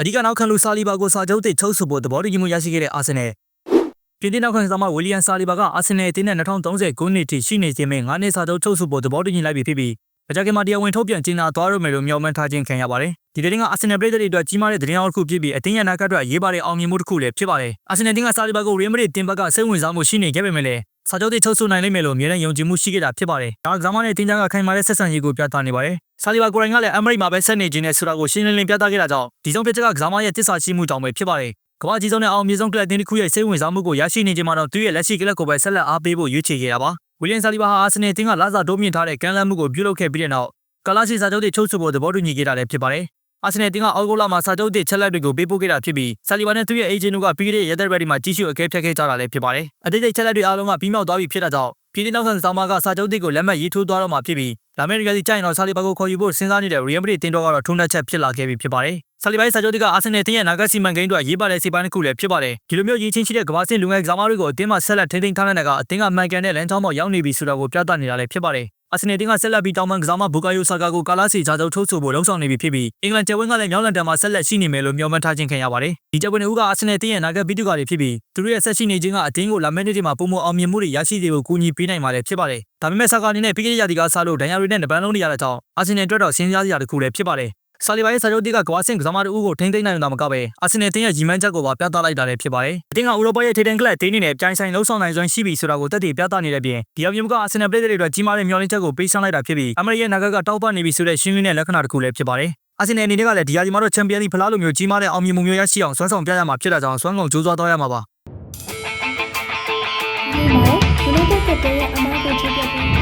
အဓိကနောက်ခံလူဆာလီဘာကိုစာချုပ်သစ်ချုပ်ဆိုဖို့သဘောတူညီမှုရရှိခဲ့တဲ့အာဆင်နယ်ပြင်သစ်နောက်ခံဆောင်မဝီလီယံဆာလီဘာကအာဆင်နယ်အသင်းနဲ့2030ခုနှစ်ထိရှိနေခြင်းမဲ့9နှစ်စာချုပ်ချုပ်ဆိုဖို့သဘောတူညီလိုက်ပြီဖြစ်ပြီးအကြမ်းကမှာတရားဝင်ထုတ်ပြန်ကြေညာသွားရမယ်လို့မျှော်မှန်းထားခြင်းခံရပါတယ်ဒီတဲ့တင်ကအာဆင်နယ်ပြည်သက်တွေအတွက်ကြီးမားတဲ့သတင်းအောင်တစ်ခုဖြစ်ပြီးအသင်းရနာကအတွက်ရေးပါတဲ့အောင်မြင်မှုတစ်ခုလည်းဖြစ်ပါတယ်အာဆင်နယ်တင်ကဆာလီဘာကိုရီယယ်မဒရစ်တင်ဘက်ကစိတ်ဝင်စားမှုရှိနေခဲ့ပေမဲ့လည်း စာချုပ်တွေချုပ်ဆိုနိုင်လိမ့်မယ်လို့အမြဲတမ်းယုံကြည်မှုရှိခဲ့တာဖြစ်ပါတယ်ဒါကဇာမနဲ့တင်ကြကခိုင်မာတဲ့ဆက်ဆံရေးကိုပြသနေပါတယ်ဆာလီဘာကိုရိုင်ကလည်းအမေရိမှာပဲဆက်နေခြင်းနဲ့ဆိုတာကိုရှင်းလင်းလင်းပြသခဲ့တာကြောင့်ဒီဆုံးပြချက်ကကစားမရဲ့တစ္ဆာရှိမှုတောင်ပဲဖြစ်ပါတယ်ကမ္ဘာကြီးဆုံးနဲ့အောင်မြင်ဆုံးကလပ်အသင်းတစ်ခုရဲ့စိတ်ဝင်စားမှုကိုရရှိနေခြင်းမှာတော့သူ့ရဲ့လက်ရှိကလပ်ကိုပဲဆက်လက်အားပေးဖို့ရွေးချယ်ခဲ့တာပါဝီလျံဆာလီဘာဟာအာဆင်နယ်အသင်းကလာစာတိုးမြင့်ထားတဲ့ကမ်းလှမ်းမှုကိုပြုလုပ်ခဲ့ပြီးတဲ့နောက်ကာလာစီစာချုပ်တွေချုပ်ဆိုဖို့သဘောတူညီခဲ့တာလည်းဖြစ်ပါတယ် အာဆင်နယ်တင်ကအောက်ဂိုလာမှာစာချုပ်တွေချက်လက်တွေကိုပေးပို့ခဲ့တာဖြစ်ပြီးဆာလီဘာနဲ့သူ့ရဲ့အေဂျင့်တို့ကပြီးခဲ့တဲ့ရက်သက်ရက်ဒီမှာကြီးစုအကဲဖြတ်ခဲ့ကြတာလည်းဖြစ်ပါတယ်။အတိတ်ချက်လက်တွေအားလုံးကပြီးမြောက်သွားပြီဖြစ်တာကြောင့်ပြည်ထောင်စုဆောင်မကစာချုပ်တွေကိုလက်မှတ်ရေးထိုးသွားတော့မှာဖြစ်ပြီးလာမယ့်ရက်စီကျရင်တော့ဆာလီဘာကိုခေါ်ယူဖို့စဉ်းစားနေတဲ့ရီယယ်မဒရစ်တင်တော့ကတော့ထုံးတက်ချက်ဖြစ်လာခဲ့ပြီဖြစ်ပါတယ်။ဆာလီဘာရဲ့စာချုပ်တွေကအာဆင်နယ်တင်ရဲ့နာဂတ်စီမံကိန်းအတွက်ရေးပါတဲ့စီပိုင်းတစ်ခုလည်းဖြစ်ပါတယ်။ဒီလိုမျိုးရည်ချင်းရှိတဲ့ကမ္ဘာစစ်လူငယ်ကစားမတွေကိုအတင်းမှဆက်လက်ထိန်းသိမ်းထားတဲ့ကအတင်းကမှန်ကန်တဲ့လမ်းကြောင်းပေါ်ရောက်နေပြီဆိုတာကိုပြသနေတာလည်းဖြစ်ပါတယ်။ အာဆင်နယ်တင်ကဆက်လက်ပြီးတောင်းပန်ကစားမဘူကာယိုဆာကာကိုကာလာစီဂျာချုပ်ထုတ်ဆိုဖို့လှုံ့ဆော်နေပြီဖြစ်ပြီးအင်္ဂလန်ကျယ်ဝင်းကလည်းမြောက်လန်တန်မှာဆက်လက်ရှိနေမယ်လို့မျှော်မှန်းထားခြင်းခံရပါတယ်။ဒီကျယ်ဝင်းဦးကအာဆင်နယ်တင်ရဲ့နာဂတ်ဘီတူကာတွေဖြစ်ပြီးသူတို့ရဲ့ဆက်ရှိနေခြင်းကအတင်းကိုလာမယ့်နေ့တွေမှာပုံမအောင်မြင်မှုတွေရရှိစေဖို့ကူညီပေးနိုင်မှာလည်းဖြစ်ပါတယ်။ဒါပေမဲ့ဆာကာအနေနဲ့ပြီးခဲ့တဲ့ရာသီကစားလို့ဒဏ်ရာတွေနဲ့နပန်းလုံးတွေရတဲ့ကြောင့်အာဆင်နယ်အတွက်တော့စဉ်းစားစရာတစ်ခုလည်းဖြစ်ပါတယ်။ ဆာလီဘာရဲ့စာချုပ်တိကကဝါဆင့်ကစားမတို့ကိုထိန်းသိမ်းနိုင်တာမကပဲအာဆင်နယ်တင်းရဲ့ရီမန်းချက်ကိုပါပြသလိုက်တာလည်းဖြစ်ပါတယ်။အတင်းကဥရောပရဲ့ထိတန်ကလပ်တင်းနေနဲ့ပြိုင်ဆိုင်လှုပ်ဆောင်နိုင်စွမ်းရှိပြီဆိုတာကိုတက်တည်ပြသနေတဲ့ပြင်ဒီအပြင်ကအာဆင်နယ်ပရိသတ်တွေအတွက်ကြီးမားတဲ့မျှော်လင့်ချက်ကိုပေးဆောင်လိုက်တာဖြစ်ပြီးအမေရိကန်နိုင်ငံကတောက်ပနေပြီဆိုတဲ့ရှင်းလင်းတဲ့လက္ခဏာတစ်ခုလည်းဖြစ်ပါတယ်။အာဆင်နယ်အနေနဲ့ကလည်းဒီယာဒီမှာတော့ချန်ပီယံလိဖလားလိုမျိုးကြီးမားတဲ့အောင်မြင်မှုမျိုးရရှိအောင်စွမ်းဆောင်ပြရမှာဖြစ်တာကြောင့်စွမ်းကုန်ကြိုးစားသွားရမှာပါ။ဒီမှာ United ကတဲ့ရဲ့အမ